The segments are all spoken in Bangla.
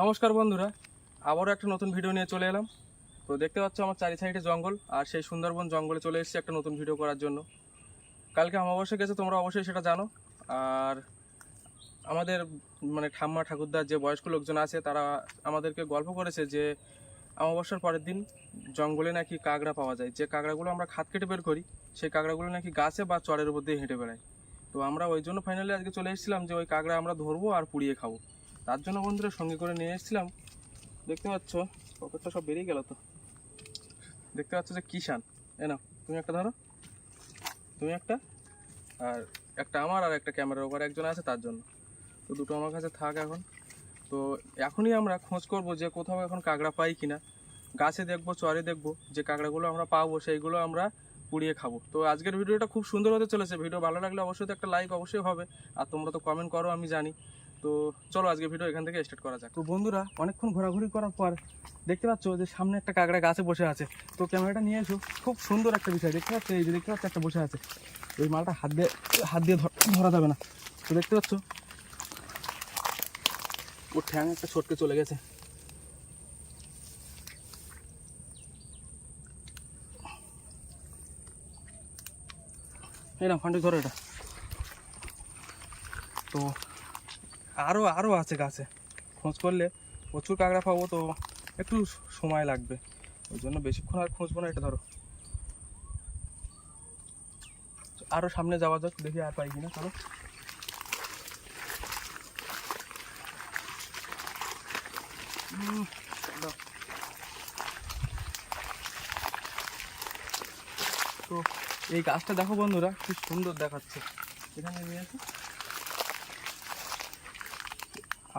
নমস্কার বন্ধুরা, আবারও একটা নতুন ভিডিও নিয়ে চলে এলাম। তো দেখতে পাচ্ছ আমার চারি সাইডে জঙ্গল, আর সেই সুন্দরবন জঙ্গলে চলে এসেছি একটা নতুন ভিডিও করার জন্য। কালকে অমাবস্যা গেছে, তোমরা অবশ্যই সেটা জানো। আর আমাদের মানে ঠাম্মা ঠাকুরদার যে বয়স্ক লোকজন আছে, তারা আমাদেরকে গল্প করেছে যে, অমাবস্যার পরের দিন জঙ্গলে নাকি কাঁকড়া পাওয়া যায়। যে কাঁকড়াগুলো আমরা খাত কেটে বের করি, সেই কাঁকড়াগুলো নাকি গাছে বা চরের উপর দিয়ে হেঁটে বেড়ায়। তো আমরা ওই জন্য ফাইনালি আজকে চলে এসেছিলাম যে, ওই কাঁকড়া আমরা ধরবো আর পুড়িয়ে খাব। তার জন্য বন্ধুরা সঙ্গে করে নিয়ে এসেছিলাম। দেখতে পাচ্ছ পকেটটা সব বেরিয়ে গেল তো। দেখতে পাচ্ছ যে কিষান এ নাও, তুমি একটা ধরো। তুমি একটা, আর একটা আমার আর একটা ক্যামেরার ওপর একজন আছে তার জন্য। তো দুটো আমার কাছে থাক এখন। তো এখনই আমরা খোঁজ করব যে কোথাও এখন কাঁকড়া পাই কিনা। গাছে দেখব, চরে দেখব, যে কাঁকড়াগুলো আমরা পাবো, সেইগুলো আমরা পুড়িয়ে খাব। তো আজকের ভিডিওটা খুব সুন্দর হতে চলেছে। ভিডিও ভালো লাগলে অবশ্যই একটা লাইক অবশ্যই হবে। আর তোমরা তো কমেন্ট করো, আমি জানি। তো চলো আজকে ভিডিও এখান থেকে স্টার্ট করা যাক। তো বন্ধুরা, অনেকক্ষণ ঘোরাঘুরি করার পর দেখতে পাচ্ছ যে সামনে একটা কাঁকড়া গাছে বসে আছে। তো ক্যামেরাটা নিয়ে এসো, খুব সুন্দর একটা বিষয়। দেখতে পাচ্ছ? এই যে দেখতে পাচ্ছ একটা বসে আছে। এই মালটা হাত দিয়ে হাত দিয়ে ধরা যাবে না। তো দেখতে পাচ্ছ? ওর ঠ্যাং একটা ছটকে চলে গেছে। এই না ফান্ডি ধরো এটা। তো আরও আরও আছে গাছে। খোঁজ করলে প্রচুর কাঁকড়া পাবো, তো একটু সময় লাগবে। ওই জন্য বেশিক্ষণ আর খুঁজবো না, এটা ধরো। আরও সামনে যাওয়া যাক, দেখি আর পাই কিনা, চলো। তো এই গাছটা দেখো বন্ধুরা, কি সুন্দর দেখাচ্ছে। এখানে নিয়ে আসো।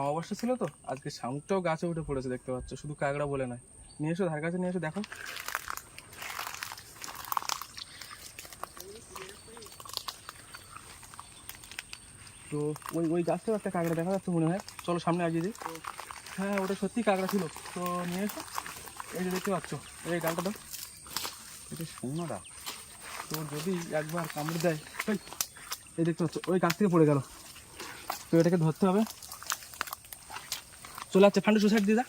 অমাবস্যা ছিল তো? আজকে শামুকটাও গাছে উঠে পড়েছে, দেখতে পাচ্ছ। শুধু কাঁকড়া বলে নয়। নিয়ে এসো, ধার কাছে নিয়ে এসো, দেখো। তো ওই ওই গাছটাও একটা কাঁকড়া দেখা যাচ্ছে মনে হয়। চলো, সামনে আগিয়ে দিই হ্যাঁ ওটা সত্যি কাঁকড়া ছিল। তো নিয়ে এসো। এই যে দেখতে পাচ্ছ, এই ডালটা দাও। এটা শূন্যটা তো যদি একবার কামড়ে দেয় এই দেখতে পাচ্ছ, ওই গাছ থেকে পড়ে গেল। তো এটাকে ধরতে হবে। চলে যাচ্ছে ফান্ডু সুসাইড দিয়ে দা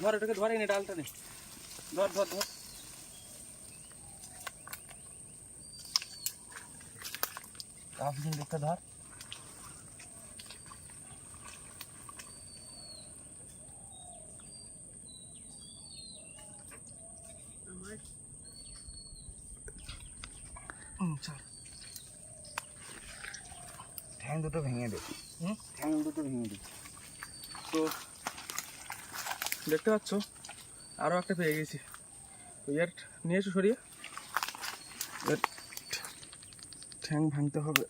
ধর এটাকে ধরে নে ডালটা নে ধর ধর ধর আপনি দেখতে ঠ্যাং দুটো ভেঙে দে। হুম? ঠ্যাং দুটো ভেঙে দে। তো দেখতে পাচ্ছ আরও একটা পেয়ে গেছি। তো এর নিয়ে এসো সরিয়ে। এর ঠ্যাং ভাঙতে হবে।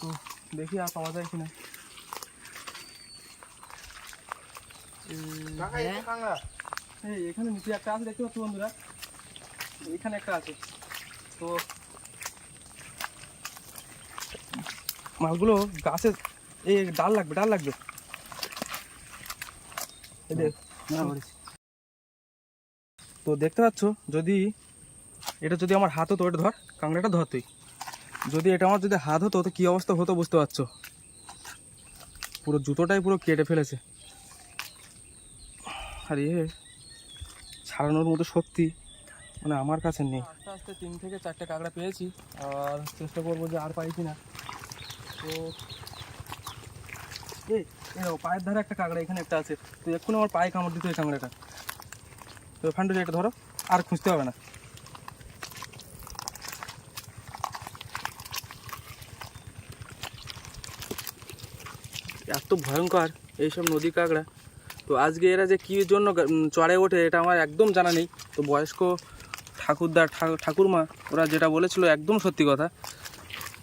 তো দেখি আর পাওয়া যায় কিনা। এই এখানে নিচে একটা আছে দেখতে পাচ্ছ বন্ধুরা? এখানে একটা আছে। তো মালগুলো গাছে এই ডাল লাগবে ডাল লাগবে। তো দেখতে পাচ্ছ যদি এটা যদি আমার হাত হতো এটা ধর কাঁকড়াটা ধর তুই। যদি এটা আমার যদি হাত হতো তো কী অবস্থা হতো বুঝতে পারছ? পুরো জুতোটাই পুরো কেটে ফেলেছে। আর এ ছাড়ানোর মতো শক্তি মানে আমার কাছে নেই। আস্তে আস্তে তিন থেকে চারটে কাঁকড়া পেয়েছি, আর চেষ্টা করব যে আর পাই কিনা। তো এই পায়ের ধারে একটা কাঁকড়া, এখানে একটা আছে। তো এক্ষুনি আমার পায়ে কামড় দিতে ওই কাঁকড়াটা। তো ফান্ডু এটা ধরো, আর খুঁজতে হবে না। এত ভয়ঙ্কর, এইসব নদী কাঁকড়া। তো আজকে এরা যে কী জন্য চড়ে ওঠে এটা আমার একদম জানা নেই। তো বয়স্ক ঠাকুরদা ঠা- ঠাকুরমা ওরা যেটা বলেছিল একদম সত্যি কথা।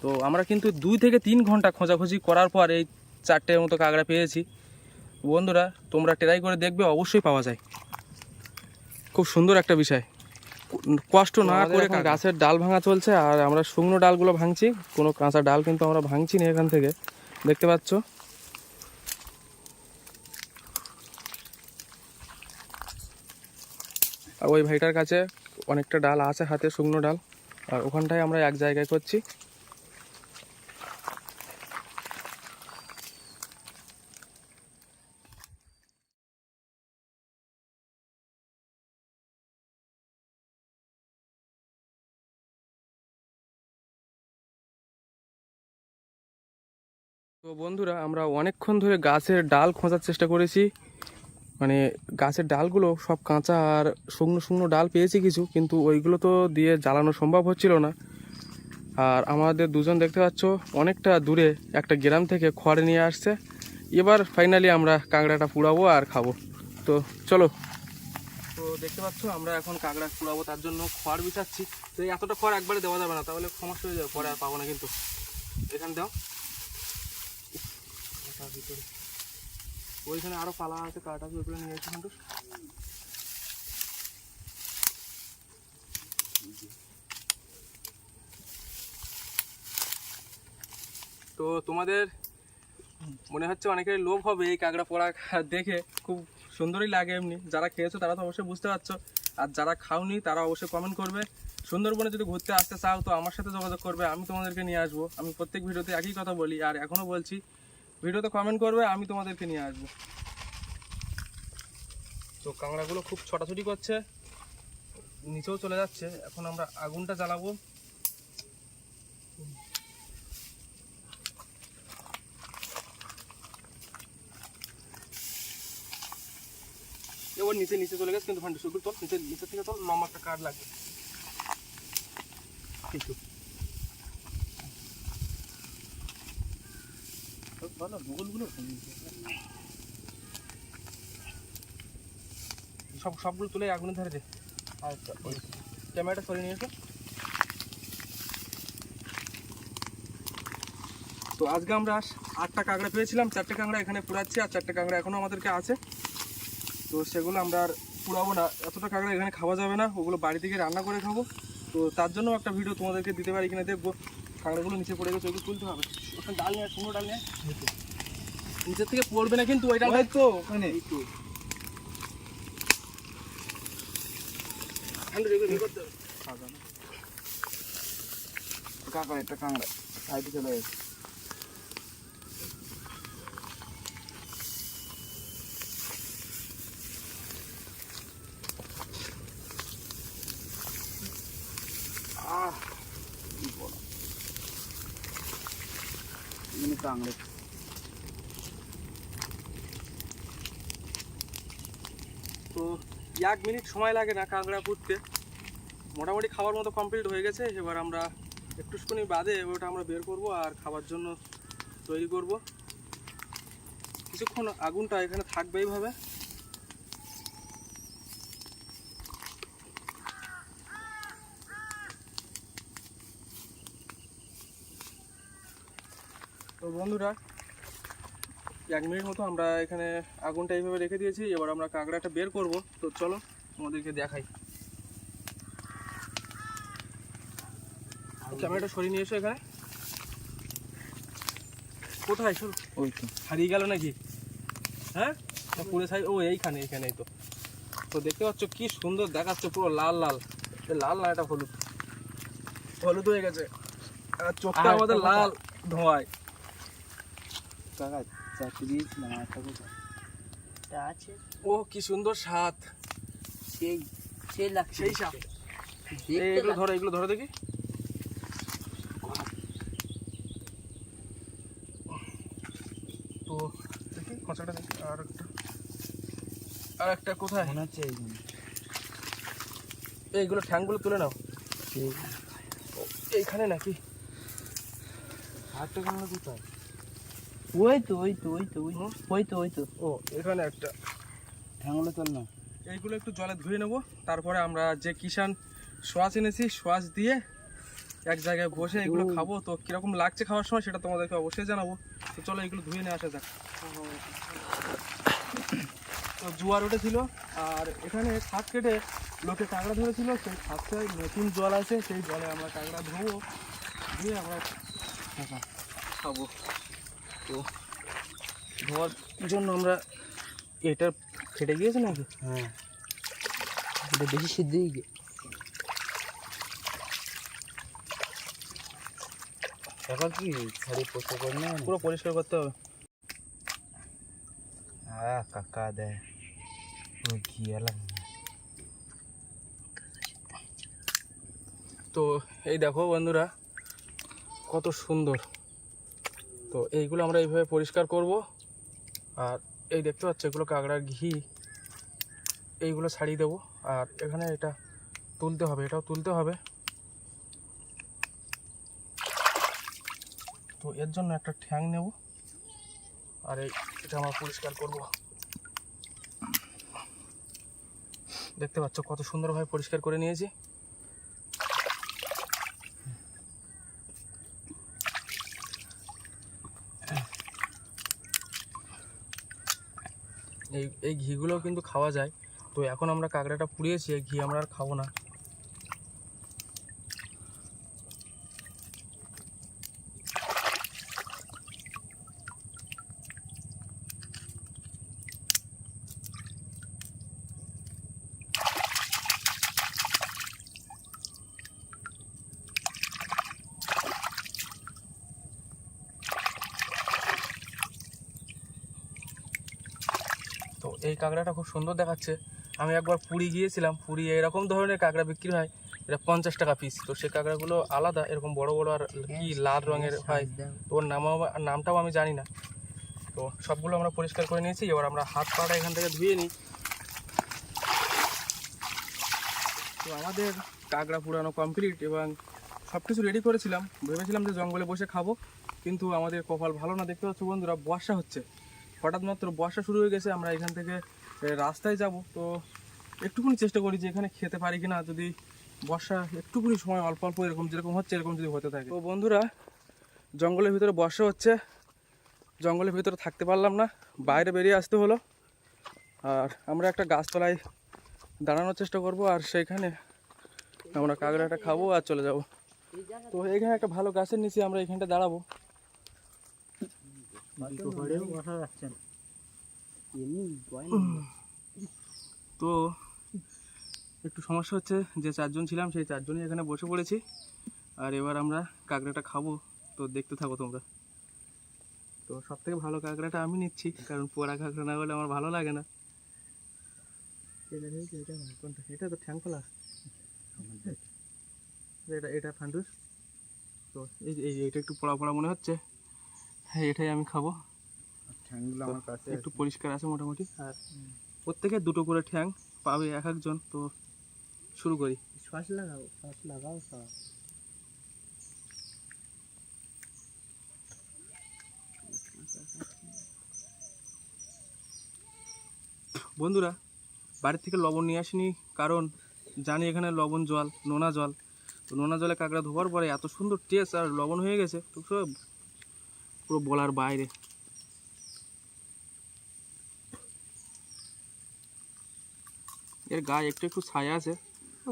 তো আমরা কিন্তু দুই থেকে তিন ঘণ্টা খোঁজাখুঁজি করার পর এই চারটের মতো কাঁকড়া পেয়েছি। বন্ধুরা তোমরা ট্রাই করে দেখবে অবশ্যই পাওয়া যায়। খুব সুন্দর একটা বিষয়। কষ্ট না করে গাছের ডাল ভাঙা চলছে আর আমরা শুকনো ডালগুলো ভাঙছি। কোনো কাঁচা ডাল কিন্তু আমরা ভাঙছি না এখান থেকে। দেখতে পাচ্ছ? আর ওই ভাইটার কাছে অনেকটা ডাল আছে হাতে, শুকনো ডাল। আর ওখানটায় আমরা এক জায়গায় করছি। তো বন্ধুরা, আমরা অনেকক্ষণ ধরে গাছের ডাল খোঁজার চেষ্টা করেছি। মানে গাছের ডালগুলো সব কাঁচা আর শুকনো শুকনো ডাল পেয়েছি কিছু, কিন্তু ওইগুলো তো দিয়ে জ্বালানো সম্ভব হচ্ছিল না। আর আমাদের দুজন দেখতে পাচ্ছ, অনেকটা দূরে একটা গ্রাম থেকে খড় নিয়ে আসছে। এবার ফাইনালি আমরা কাঁকড়াটা পুড়াবো আর খাব। তো চলো। তো দেখতে পাচ্ছ, আমরা এখন কাঁকড়া পুড়াবো, তার জন্য খড় বিছাচ্ছি। তো এতটা খড় একবারে দেওয়া যাবে না, তাহলে সমস্যা হয়ে যাবে পরে আর পাবো না কিন্তু। এখানে দাও। ভিতরে ওইখানে আরও পালা আছে, কাটা ভিতরে নিয়ে এসে কিন্তু। তো তোমাদের মনে হচ্ছে অনেকের লোভ হবে এই কাঁকড়া পোড়া দেখে, খুব সুন্দরই লাগে এমনি। যারা খেয়েছো তারা তো অবশ্যই বুঝতে পারছ। আর যারা খাওনি তারা অবশ্যই কমেন্ট করবে। সুন্দরবনে যদি ঘুরতে আসতে চাও তো আমার সাথে যোগাযোগ করবে, আমি তোমাদেরকে নিয়ে আসব। আমি প্রত্যেক ভিডিওতে একই কথা বলি। আর এখনও বলছি ভিডিওতে কমেন্ট করবে, আমি তোমাদেরকে নিয়ে আসব। তো কাঁকড়াগুলো খুব ছোটাছুটি করছে, নিচেও চলে যাচ্ছে। এখন আমরা আগুনটা জ্বালাবো। এবার নিচে নিচে চলে গেছে, কিন্তু ফান্ডি শুধু তোর নিচে নিচে থেকে লম্বা একটা কাঠ লাগবে। কিছু বলো সব সবগুলো তুলে আগুনের ধারে দে। আচ্ছা ওই ক্যামেরাটা সরিয়ে নিয়ে তো আজকে আমরা আটটা কাঁকড়া পেয়েছিলাম চারটে কাঁকড়া এখানে পুরাচ্ছি আর চারটে কাঁকড়া এখনও আমাদেরকে আছে। তো সেগুলো আমরা আর পুরাবো না। এতটা কাঁকড়া এখানে খাওয়া যাবে না ওগুলো বাড়ি থেকে রান্না করে খাব। তো তার জন্য একটা ভিডিও তোমাদেরকে দিতে পারি কিনা দেখব। কাঁকড়াগুলো নিচে পড়ে গেছে ওগুলো তুলতে হবে। ডাল নিয়ে শুকনো ডাল নিয়ে। নিচের থেকে পড়বে না কিন্তু ওই ডালটা তো। ওখানে কাঁকড়া একটা কাঁকড়া সাইডে চলে গেছে আহ কি বড় এখানে কাঁকড়া তো এক মিনিট সময় লাগে না কাঁকড়া পুড়তে মোটামুটি খাবার মতো কমপ্লিট হয়ে গেছে, এবার আমরা একটুখানি বাদে ওটা আমরা বের করব আর খাবার জন্য তৈরি করব। কিছুক্ষণ আগুনটা এখানে থাকবে এইভাবে। তো বন্ধুরা এক মিনিট মতো আমরা এখানে আগুনটা এইভাবে রেখে দিয়েছি এবার আমরা কাঁকড়াটা বের করব। তো চলো তোমাদেরকে দেখাই। ক্যামেরাটা সরিয়ে নিয়ে এসো এখানে। কোথায়? শোন ওই তো। হারিয়ে গেল নাকি? হ্যাঁ? পুরো সাইড ও এইখানে এইখানেই তো। তো দেখতে পাচ্ছ কি সুন্দর দেখাচ্ছে পুরো লাল লাল। লাল না এটা হলুদ। হলুদ হয়ে গেছে। চোখটা আমাদের লাল ধোঁয়ায়। কাকা চাকরি দিয়েছিলাম একটা কোথায় আছে ও কি সুন্দর স্বাদ। সেই সেই লাগছে। সেই স্বাদ। এগুলো ধরো এগুলো ধরো দেখি। তো দেখি দেখি আর একটা। আর একটা কোথায়? মনে হচ্ছে এইগুলো ঠ্যাংগুলো তুলে নাও। এইখানে নাকি? আরেকটা কাঁকড়া কোথায় ওই তো ওই তো ওই তো ওই ওই তো ওই তো ও এখানে একটা। ঠ্যাংগুলো চল না। এইগুলো একটু জলে ধুয়ে নেব তারপরে আমরা যে কিষান সোয়াচ এনেছি সোয়াচ দিয়ে এক জায়গায় বসে এগুলো খাব। তো কীরকম লাগছে খাওয়ার সময় সেটা তোমাদেরকে অবশ্যই জানাব। তো চলো এগুলো ধুয়ে নিয়ে আসা যাক। তো জোয়ার উঠেছিল আর এখানে শাক কেটে লোকে কাঁকড়া ধরেছিল সেই শাকটায় নতুন জল আছে সেই জলে আমরা কাঁকড়া ধোবো দিয়ে আমরা খাব। তো ধোয়ার জন্য আমরা এটা ফেটে গিয়েছে নাকি? হ্যাঁ। এটা বেশি সিদ্ধ গিয়ে সকাল কি শাড়ি পোষা করে না পুরো পরিষ্কার করতে হবে। হ্যাঁ কাকা দেয় ও গিয়ালাম তো এই দেখো বন্ধুরা কত সুন্দর। তো এইগুলো আমরা এইভাবে পরিষ্কার করব। আর এই দেখতে পাচ্ছ এগুলো কাঁকড়ার ঘি এইগুলো ছাড়িয়ে দেবো। আর এখানে এটা তুলতে হবে, এটাও তুলতে হবে। তো এর জন্য একটা ঠ্যাং নেব। আর এই এটা আমরা পরিষ্কার করব। দেখতে পাচ্ছ, কত সুন্দরভাবে পরিষ্কার করে নিয়েছি। এই ঘিগুলোও কিন্তু খাওয়া যায়। তো এখন আমরা কাঁকড়াটা পুড়িয়েছি, এই ঘি আমরা আর খাব না তো এই কাঁকড়াটা খুব সুন্দর দেখাচ্ছে। আমি একবার পুরী গিয়েছিলাম পুরী এরকম ধরনের কাঁকড়া বিক্রি হয় এটা পঞ্চাশ টাকা পিস তো সেই কাঁকড়াগুলো আলাদা এরকম বড় বড় আর কি লাল রঙের হয়। তো ওর নাম নামটাও আমি জানি না। তো সবগুলো আমরা পরিষ্কার করে নিয়েছি এবার আমরা হাত পাটা এখান থেকে ধুয়ে নিই। তো আমাদের কাঁকড়া পুরানো কমপ্লিট এবং সব কিছু রেডি করেছিলাম। ভেবেছিলাম যে জঙ্গলে বসে খাব কিন্তু আমাদের কপাল ভালো না। দেখতে পাচ্ছ বন্ধুরা বর্ষা হচ্ছে। হঠাৎ মাত্র বর্ষা শুরু হয়ে গেছে আমরা এখান থেকে রাস্তায় যাব, তো একটুখানি চেষ্টা করি যে এখানে খেতে পারি কিনা, যদি বর্ষা একটুখানি সময় অল্প অল্প এরকম যেরকম হচ্ছে, এরকম যদি হতে থাকে। তো বন্ধুরা, জঙ্গলের ভিতরে বর্ষা হচ্ছে, জঙ্গলের ভিতরে থাকতে পারলাম না, বাইরে বেরিয়ে আসতে হলো। আর আমরা একটা গাছতলায় দাঁড়ানোর চেষ্টা করব, আর সেইখানে আমরা কাঁকড়াটা খাব আর চলে যাব। তো এখানে একটা ভালো গাছের নিচে আমরা এখানটা দাঁড়াবো বসা যাচ্ছে না এমনি বয় তো একটু সমস্যা হচ্ছে, যে চারজন ছিলাম, সেই চারজনই এখানে বসে পড়েছি। আর এবার আমরা কাঁকড়াটা খাব। তো দেখতে থাকো তোমরা। তো সব থেকে ভালো কাঁকড়াটা আমি নিচ্ছি, কারণ পোড়া কাঁকড়া না হলে আমার ভালো লাগে না। এটা তো ঠ্যাং এটা এটা ফান্ডুস। তো এই যে- এই এটা একটু পোড়া পোড়া মনে হচ্ছে। হ্যাঁ এটাই আমি খাব। ঠ্যাংগুলো আমার কাছে একটু পরিষ্কার আছে মোটামুটি। আর প্রত্যেকে দুটো করে ঠ্যাং পাবে এক একজন। তো শুরু করি। শ্বাস লাগাও শ্বাস লাগাও সব। বন্ধুরা বাড়ি থেকে লবণ নিয়ে আসিনি কারণ জানি এখানে লবণ জল নোনা জল। তো নোনা জলে কাঁকড়া ধোয়ার পরে এত সুন্দর টেস্ট আর লবণ হয়ে গেছে তো সব পুরো বলার বাইরে। এর গায়ে একটু একটু ছায়া আছে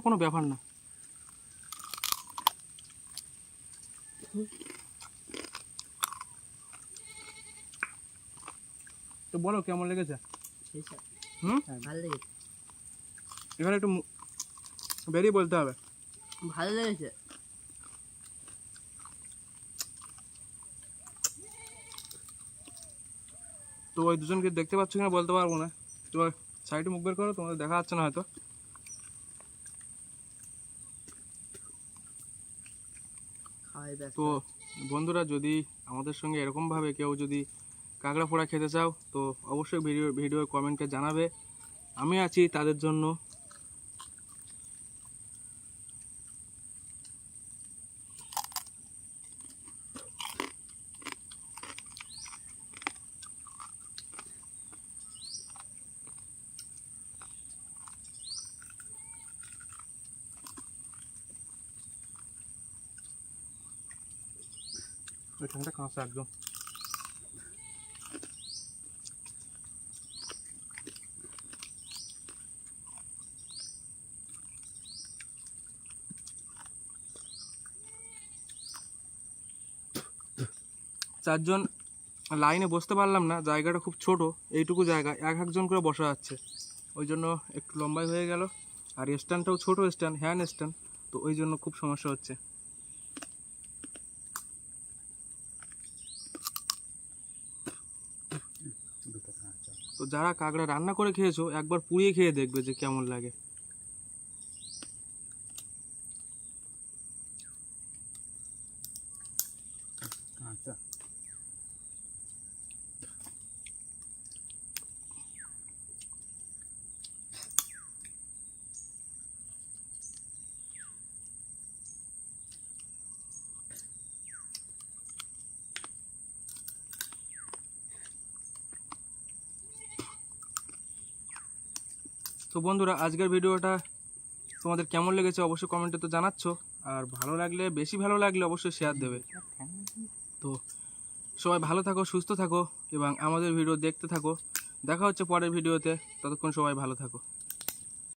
কোনো ব্যাপার না। তো বলো কেমন লেগেছে? হুম? ভালো লেগেছে। এখানে একটু বেরিয়ে বলতে হবে। ভালো লেগেছে? তো ওই দুজনকে দেখতে পাচ্ছ কিনা বলতে পারব না। তো সাইডে মুখ বের করো তোমাদের দেখা যাচ্ছে না হয়তো। তো বন্ধুরা যদি আমাদের সঙ্গে এরকমভাবে কেউ যদি কাঁকড়া ফোড়া খেতে চাও তো অবশ্যই ভিডিও ভিডিও কমেন্টে জানাবে। আমি আছি তাদের জন্য ওই কাঁচা একদম চারজন লাইনে বসতে পারলাম না, জায়গাটা খুব ছোট, এইটুকু জায়গা, এক একজন করে বসা যাচ্ছে। ওই জন্য একটু লম্বাই হয়ে গেল, আর স্ট্যান্ডটাও ছোট স্ট্যান্ড হ্যান্ড স্ট্যান্ড, তো ওই জন্য খুব সমস্যা হচ্ছে তো যারা কাঁকড়া রান্না করে খেয়েছো একবার পুড়িয়ে খেয়ে দেখবে যে কেমন লাগে আচ্ছা তো বন্ধুরা, আজকের ভিডিওটা তোমাদের কেমন লেগেছে অবশ্যই কমেন্টে তো জানাচ্ছ। আর ভালো লাগলে, বেশি ভালো লাগলে অবশ্যই শেয়ার দেবে। তো সবাই ভালো থাকো, সুস্থ থাকো এবং আমাদের ভিডিও দেখতে থাকো। দেখা হচ্ছে পরের ভিডিওতে। ততক্ষণ সবাই ভালো থাকো।